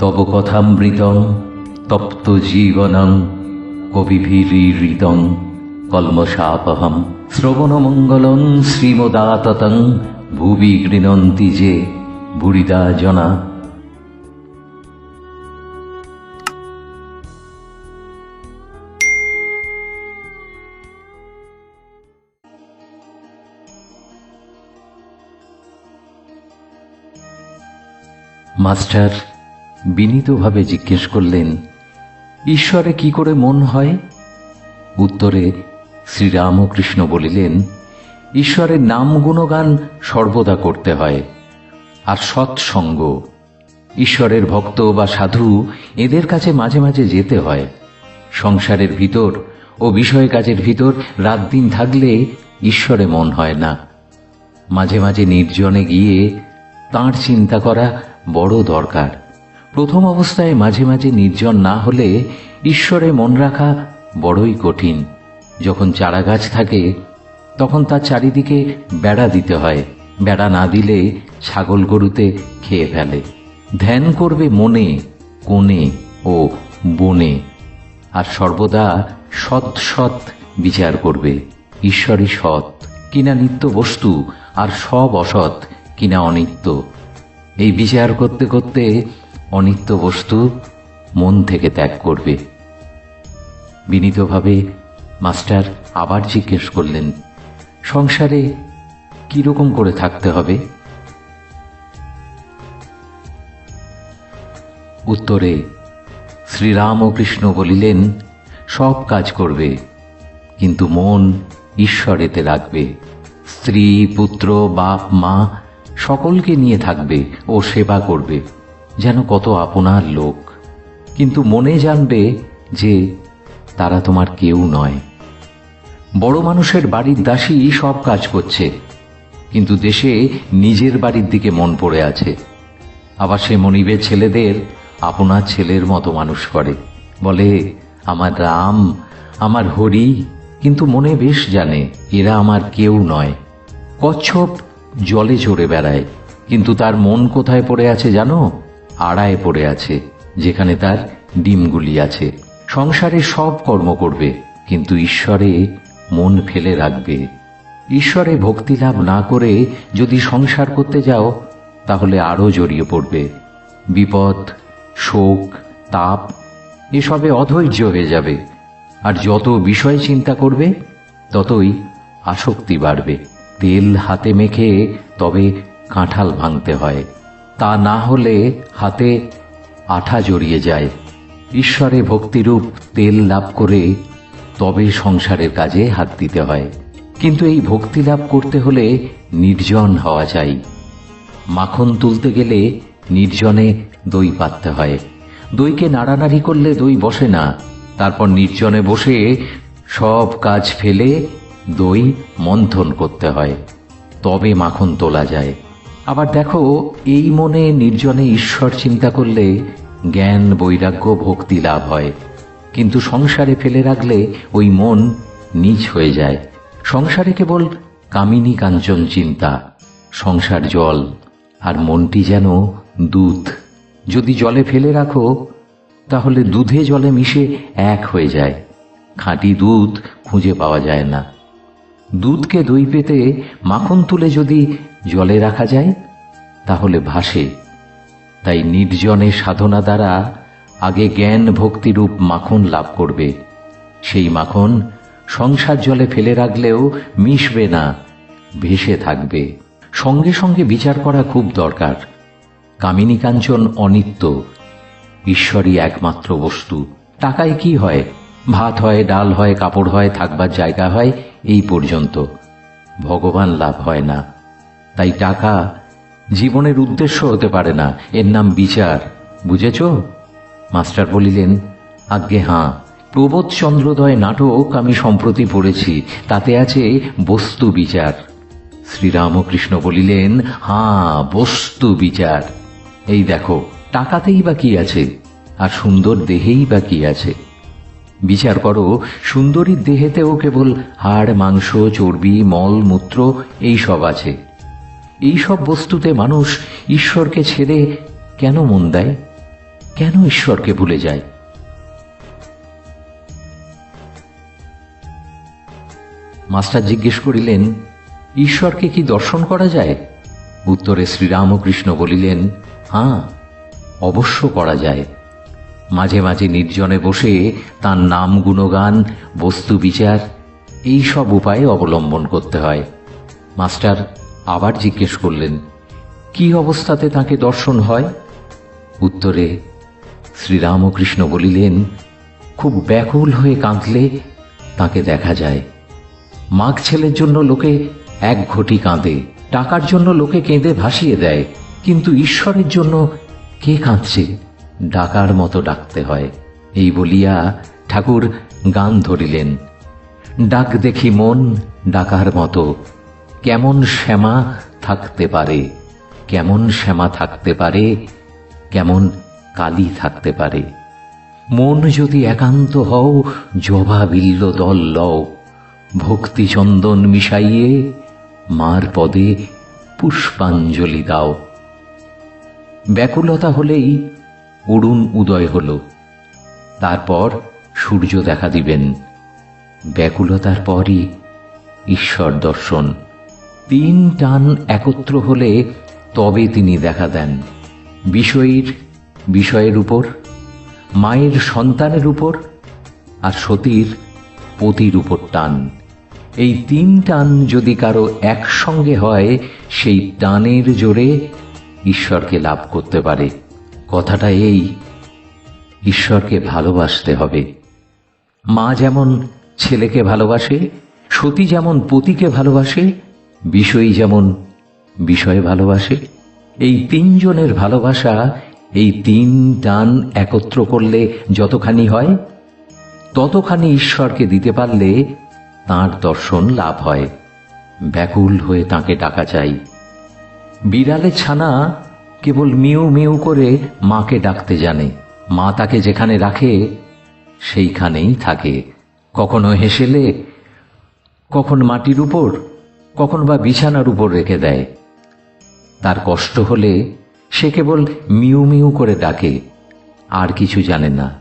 তব কথামৃতং তপ্ত জীবনং কবিভিরীরিতং কলমশাপহম। শ্রবণমঙ্গলং শ্রীমদাততং ভুবি গৃণন্তি যে বুড়িদা জনা। মাস্টার বিনীতভাবে জিজ্ঞেস করলেন, ঈশ্বরে কি করে মন হয়? উত্তরে শ্রীরামকৃষ্ণ বলিলেন ঈশ্বরের নাম গুণগান সর্বদা করতে হয়, আর সৎসঙ্গ। ঈশ্বরের ভক্ত বা সাধু এদের কাছে মাঝে মাঝে যেতে হয়। সংসারের ভিতর ও বিষয় কাজের ভিতর রাত দিন থাকলে ঈশ্বরে মন হয় না। মাঝে মাঝে নির্জনে গিয়ে তাঁর চিন্তা করা বড় দরকার। প্রথম অবস্থায় মাঝে মাঝে নির্জন না হলে ঈশ্বরে মন রাখা বড়ই কঠিন। যখন চারা গাছ থাকে, তখন তার চারিদিকে বেড়া দিতে হয়। বেড়া না দিলে ছাগল গরুতে খেয়ে ফেলে। ধ্যান করবে মনে, কোণে ও বনে। আর সর্বদা সৎ সৎ বিচার করবে। ঈশ্বরই সৎ, কিনা নিত্য বস্তু, আর সব অসৎ, কিনা অনিত্য। এই বিচার করতে করতে অনিত্য বস্তু মন থেকে ত্যাগ করবে। বিনীতভাবে মাস্টার আবার জিজ্ঞেস করলেন, সংসারে কীরকম করে থাকতে হবে? উত্তরে শ্রীরামকৃষ্ণ বলিলেন, সব কাজ করবে, কিন্তু মন ঈশ্বরেতে রাখবে। স্ত্রী, পুত্র, বাপ, মা সকলকে নিয়ে থাকবে ও সেবা করবে। যেন কত আপনার লোক। কিন্তু মনে জানবে যে তারা তোমার কেউ নয়। বড় মানুষের বাড়ির দাসী সব কাজ করছে, কিন্তু দেশে নিজের বাড়ির দিকে মন পড়ে আছে। আবার সে মনিবের ছেলেদের আপনার ছেলের মতো মানুষ করে। বলে, আমার রাম, আমার হরি, কিন্তু মনে বেশ জানে এরা আমার কেউ নয়। কচ্ছপ জলে চড়ে বেড়ায়, কিন্তু তার মন কোথায় পড়ে আছে জানো? আড়ায় পড়ে আছে, যেখানে তার ডিমগুলি আছে। সংসারে সব কর্ম করবে, কিন্তু ঈশ্বরে মন ফেলে রাখবে। ঈশ্বরে ভক্তি লাভ না করে যদি সংসার করতে যাও, তাহলে আরও জড়িয়ে পড়বে। বিপদ, শোক, তাপ, এসবে অধৈর্য হয়ে যাবে। আর যত বিষয় চিন্তা করবে, ততই আসক্তি বাড়বে। তেল হাতে মেখে তবে কাঁঠাল ভাঙতে হয়। তা না হলে হাতে আঠা জড়িয়ে যায়। ঈশ্বরে ভক্তিরূপ তেল লাভ করে তবে সংসারের কাজে হাত দিতে হয়। কিন্তু এই ভক্তি লাভ করতে হলে নির্জন হওয়া চাই। মাখন তুলতে গেলে নির্জনে দই পাততে হয়। দইকে নাড়ানাড়ি করলে দই বসে না। তারপর নির্জনে বসে সব কাজ ফেলে দই মন্থন করতে হয়। তবে মাখন তোলা যায়। আবার দেখো, এই মনে নির্জনে ঈশ্বর চিন্তা করলে জ্ঞান, বৈরাগ্য, ভক্তি লাভ হয়। কিন্তু সংসারে ফেলে রাখলে ওই মন নিচ হয়ে যায়। সংসারে কেবল কামিনী কাঞ্চন চিন্তা, সংসার জল, আর মনটি যেন দুধ। যদি জলে ফেলে রাখো, তাহলে দুধে জলে মিশে এক হয়ে যায়। খাঁটি দুধ খুঁজে পাওয়া যায় না। দুধকে দই পেতে মাখন তুলে যদি জলে রাখা যায়, তাহলে ভাসে। তাই নির্জনে সাধনা দ্বারা আগে জ্ঞান ভক্তিরূপ মাখন লাভ করবে। সেই মাখন সংসার জলে ফেলে রাখলেও মিশবে না, ভেসে থাকবে। সঙ্গে সঙ্গে বিচার করা খুব দরকার। কামিনী কাঞ্চন অনিত্য, ঈশ্বরই একমাত্র বস্তু। টাকায় কি হয়? ভাত হয়, ডাল হয়, কাপড় হয়, থাকবার জায়গা হয়, এই পর্যন্ত। ভগবান লাভ হয় না। তাই টাকা জীবনের উদ্দেশ্য হতে পারে না। এর নাম বিচার, বুঝেছ? মাস্টার বলিলেন, আজ্ঞে হাঁ। প্রবোধ চন্দ্রোদয় নাটক আমি সম্প্রতি পড়েছি। তাতে আছে বস্তু বিচার। শ্রীরামকৃষ্ণ বলিলেন, হাঁ, বস্তু বিচার। এই দেখো, টাকাতেই বা কি আছে? আর সুন্দর দেহেই বা কি আছে? বিচার করো সুন্দরীর দেহেতেও কেবল হাড়, মাংস, চর্বি, মল, মূত্র এই সব আছে। এই সব বস্তুতে মানুষ ঈশ্বরকে ছেড়ে কেন মন দেয়? কেন ঈশ্বরকে ভুলে যায়? মাস্টার জিজ্ঞেস করিলেন, ঈশ্বরকে কি দর্শন করা যায়? উত্তরে শ্রীরামকৃষ্ণ বলিলেন হ্যাঁ অবশ্য করা যায়। মাঝে মাঝে নির্জনে বসে তার নাম গুণগান, বস্তু বিচার, এই সব উপায়ে অবলম্বন করতে হয়। মাস্টার আবার জিজ্ঞেস করলেন, কি অবস্থাতে তাকে দর্শন হয়? উত্তরে, শ্রীরামকৃষ্ণ বলিলেন, খুব ব্যাকুল হয়ে কাঁদলে তাকে দেখা যায়। মাঘ ছেলের জন্য লোকে এক ঘটি কাঁদে, টাকার জন্য লোকে কেঁদে ভাসিয়ে দেয়, কিন্তু ঈশ্বরের জন্য কে কাঁদছে? ডাকার মতো ডাকতে হয়। এই বলিয়া ঠাকুর গান ধরিলেন। ডাক দেখি মন ডাকার মতো। কেমন শ্যামা থাকতে পারে? কেমন শ্যামা থাকতে পারে? কেমন কালি থাকতে পারে? মন যদি একান্ত হও, জবা বিল্ল দল লও। ভক্তি চন্দন মিশাইয়ে মার পদে পুষ্পাঞ্জলি দাও। ব্যাকুলতা হলেই অরুণ উদয় হল। তারপর সূর্য দেখা দিবেন। ব্যাকুলতার পরই ঈশ্বর দর্শন। তিন টান একত্র হলে তবে তিনি দেখা দেন। বিষয়ীর বিষয়ের উপর, মায়ের সন্তানের উপর আর সতীর পতির উপর টান। এই তিন টান যদি কারও একসঙ্গে হয়, সেই টানের জোরে ঈশ্বরকে লাভ করতে পারে। কথাটা এই, ঈশ্বরকে ভালোবাসতে হবে। মা যেমন ছেলেকে ভালোবাসে, সতী যেমন পতিকে ভালোবাসে, বিষয়ী যেমন বিষয়ে ভালোবাসে, এই তিনজনের ভালোবাসা এই তিন টান একত্র করলে যতখানি হয়, ততখানি ঈশ্বরকে দিতে পারলে তাঁর দর্শন লাভ হয়। ব্যাকুল হয়ে তাকে ডাকা চাই বিড়ালে ছানা কেবল মিউ মিউ করে মাকে ডাকতে জানে। মা তাকে যেখানে রাখে, সেইখানেই থাকে। কখনো হেসেলে, কখন মাটির উপর, কখন বা বিছানার উপর রেখে দেয়। তার কষ্ট হলে সে কেবল মিউ মিউ করে ডাকে, আর কিছু জানে না।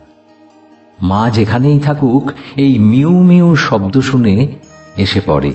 মা যেখানেই থাকুক, এই মিউ মিউ শব্দ শুনে এসে পড়ে।